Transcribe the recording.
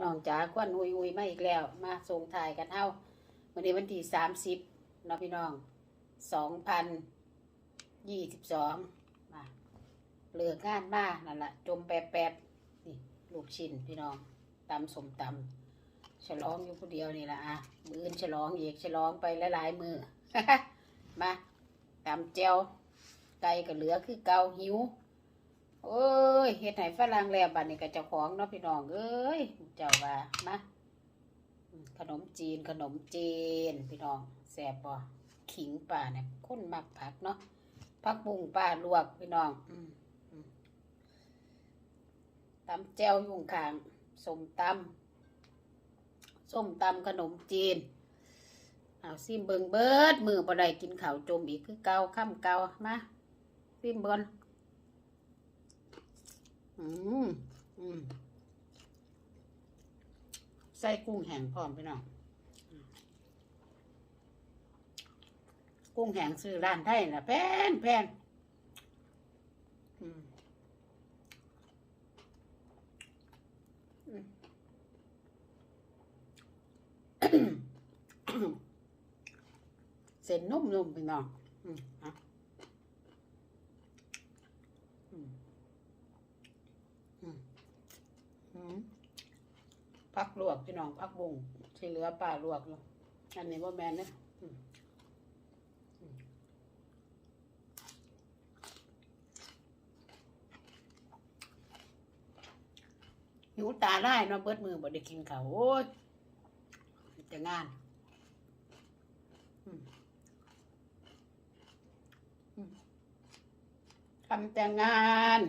น้องจ๋าควันอุยอุยมาอีกแล้ว มาส่งถ่ายกันเอาวันนี้วันที่สามสิบเนาะพี่น้องสองพันยี่สิบสองมาเหลืองานมานั่นแหละจมแปบแปบนี่ลูกชิ้นพี่น้องตำสมตำฉลองอยู่ผู้เดียวนี่แหละอะมืออื่นฉลองอีกฉลองไปหลายๆมือมาตำเจียวไก่ก็เหลือคือเกาหิวโอ้ย เฮ็ดให้ฝรั่งแล้วบัดนี้ก็เจ้าของเนาะพี่น้องเอ้ยเจ้าว่ามาขนมจีนขนมจีนพี่น้องแซ่บบ่ขิงป่าเนี่ยคนมักผักเนาะผักบุ้งป่าลวกพี่น้องตำแจ่วยุ่งขางส้มตำส้มตำขนมจีนเอาซิมเบิงเบิดมือบ่ได้กินข้าวจมอีกคือเก่าค่ำเก่ามาซิมเบิง อืมอืมใส่กุ้งแห้งพร้อมพี่น้องกุ้งแห้งซื้อร้านไทยนะแพงแพงอืมอืมเส้นนุ่มๆพี่น้องอืมอะอืม อืม พักลวกพี่น้องพักบุงที่เหลือป่าลวกอยู่อันนี้ว่าแมนเนี่ยอืมอืมหิวตาไล่เนาะเบิดมือบ่ได้กินขาวโอ้ยจะงานทำแต่งาน